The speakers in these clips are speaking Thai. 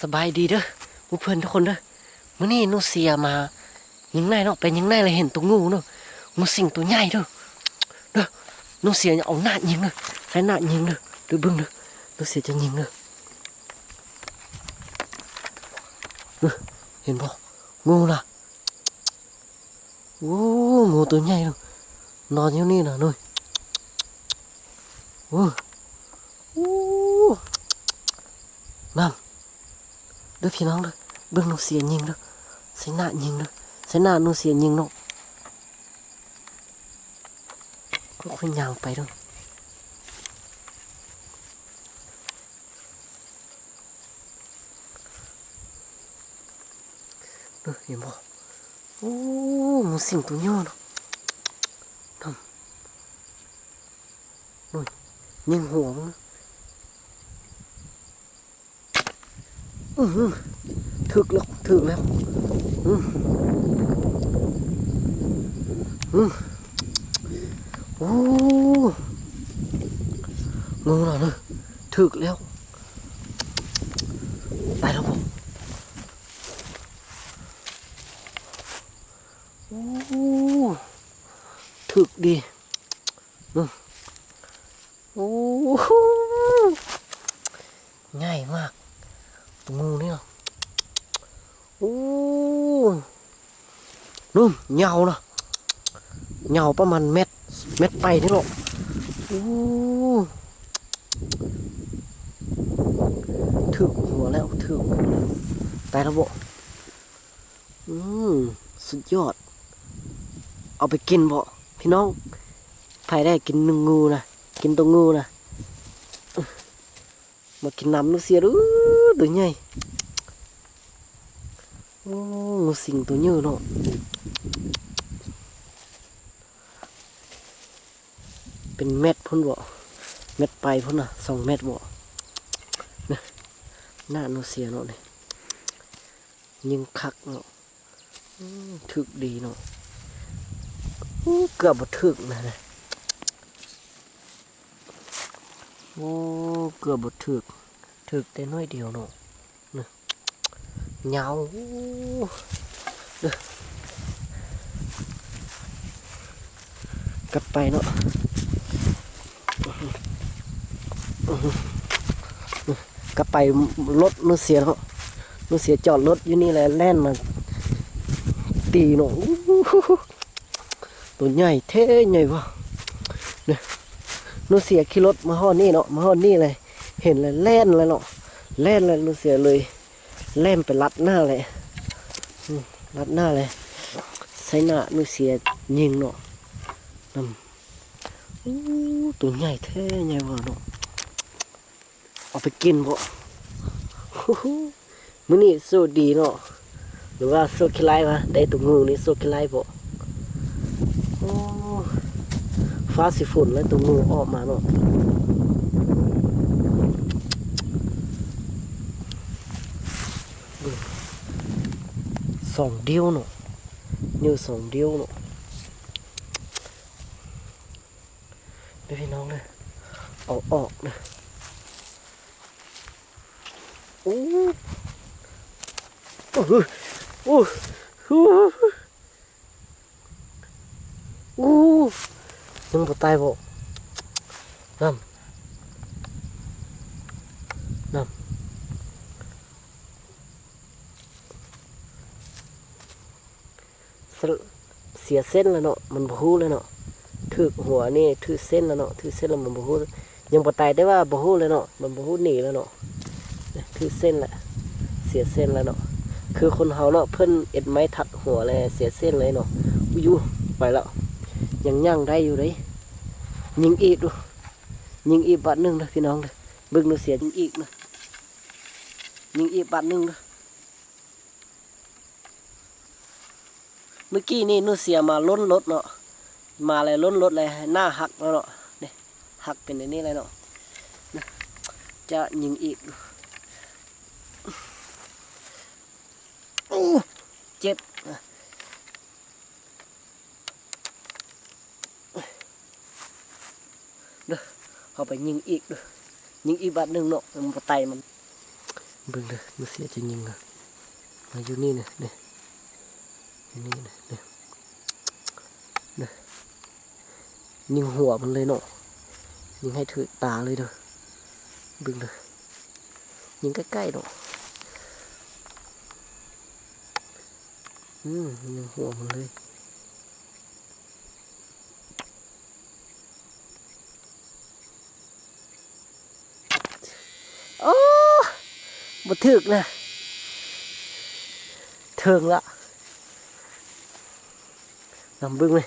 สบายดีเด้อผู้เพื่อนทุกคนเด้อมื้อนี้นูเสียมายิงไนเนาะไปยิงไนเลยเห็นตัวงูเนาะงูสิงตัวใหญ่เด้อเด้อนูเสียเอาหน้ายิงเด้อใส่หน้ายิงเด้อดูบิ่งเด้อนูเสียจะยิงเด้อเด้อเห็นบ่งูล่ะโอ้งูตัวใหญ่เด้อนอนอยู่นี่น่ะนุ่ยโอ้โอ้น้ำเด้อพี่น้องเด้อเบิ่งหนูเสียยิงเด้อใส่หน้ายิงเด้อใส่ห น้าหนูเสียยิงเนาะก็ค่อยย่างไปเงตัวย่อเนาะทำนู่นยิงหัวมึงอือหือถึกแล้วถึกแล้วอืมเหรอเนอะถึกแล้วไปแล้วผมโอ้ถึกดีอืมโอ้ง่ายวนี่เนาะโอ้นู่นเหงาเนาะเหงาประมาณเม็ดเม็ดไปนี่หรอกโอ้ถึกหัวแล้วถึกแตายแล้วบ่อืมสุดยอด เอาไปกินบ่พี่น้องใครได้กินนึ่งงูนะกินตัวงูนะมากินน้ำนึกเสียดู ตัวใหญ่โอ้งูสิงตัวเยอะเนาะเป็นเม็ดพุ่นบ่เม็ดไปพุ่นน่ะสองเม็ดบ่นะหน้าหนูเสียเนาะนี่ยิงคักเนาะอืมถึกดีเนาะเกือบบ่ถึกนะนะโอ้เกือบบ่ถึก ถึกแต่น้อยเดียวเนาะเหงาเด้อกลับไปเนาะกลับไปรถมือเสียเนาะมือเสียจอดรถอยู่นี่แหละแล่นมาตีเนาะตัวใหญ่เท่ใหญ่วะเนี่ยนูเสียขี่รถมาฮอนี่เนาะมาฮอนี่เลย เห็นเลยแล่นเลยเนาะแล่นเลยนูเสียเลยเล่มไปรัดหน้าเลยรัดหน้าเลยใส่หน้านูเสียยิงเนาะนำตัวใหญ่แท้ใหญ่เวะเนาะเอาไปกินบ่มื้อนี้สู้ดีเนาะหรือว่าสู้ขี้ไล่วะได้ตัวงูนี่สู้ขี้ไล่บ่ฟ้าสิฝุ่นแล้วตัวงูออกมาเนาะ สองเดียวเนาะนิ้วสองเดียวเนาะเดี๋ยวพี่น้องเลยเอาออกเลยโอ้โอ้โหโอ้โหโอ้ยังบ่ตายบ่น้ำน้ำ สล เสียเส้นแล้วเนาะมันบฮู้แล้วเนาะถือหัวนี่ถือเส้นแล้วเนาะถือเส้นแล้วมันบฮู้ยังบ่ตายได้ว่าบฮู้เลยเนาะมันบฮู้หนีแล้วเนาะถือเส้นแหละเสียเส้นแล้วเนาะคือคนเฮาเนาะเพิ่นเอ็ดไม้ทัดหัวเลยเสียเส้นเลยเนาะอุ้ยอยู่ไปแล้วยังย่างได้อยู่เลยยิงอีกดูยิงอีกบาทหนึงนะพี่น้องเลยบิ่งดูเสียยิงอีกนะยิงอีกบาทหนึงนะ เมื่อกี้นี่นูเสียมาล้นรถเนาะมาเลยล้นรถเลยหน้าหักแล้วเนาะเนี่ยหักเป็นอย่างนี้เลยเนาะนะจะยิงอีกโอ้เจ็บนะเด้อเอาไปยิงอีกเด้อยิงอีกบาทหนึ่งเนาะมันบ่ไตมันเบิ่งเด้อมันเสียจะยิงอะมาอยู่นี่เนี่ยเนี่ย อยู่นี่นี่ยเนี่ยเนี่ยยิงหัวมันเลยเนาะยิงให้ถือตาเลยเด้อเบิ่งเด้อยิงใกล้ๆเนาะอืมยิงหัวมันเลยโอ้บ่ถึกนะเทิงละ นำบึ้งเลย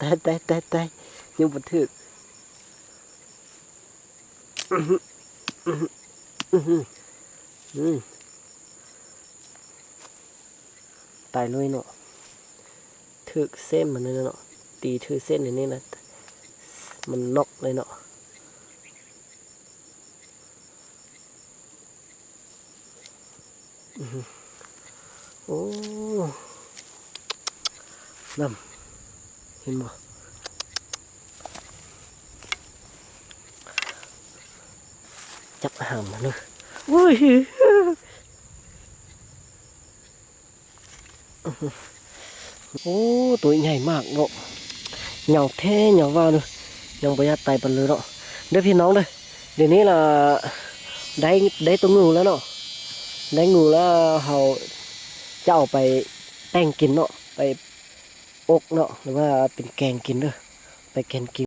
ต่แต่แต่แต่ยังบ่ถึกอื้อหืออื้อหืออื้อหืออืมตายเลยเนาะถึกเส้นมันเลยเนาะตีถือเส้นอย่างนี้นะมันนกเลยเนาะอื้อหือ โอ้น้ำเห็นบ่จับหามมันเลยอุ้ยอื้อหือโอ้ตัวใหญ่มากเนาะเหงาแท้เหงาว่าเนาะยังประหยัดไตปันเลยเนาะเด้อพี่น้องเด้อเดี๋ยวนี้ là ได้ได้ตัวงูแล้วเนาะ ได้งูแล้วเขาจะเอาไปแป้งกินเนาะไปอกเนาะหรือว่าเป็นแกงกินเด้อไปแกงกิน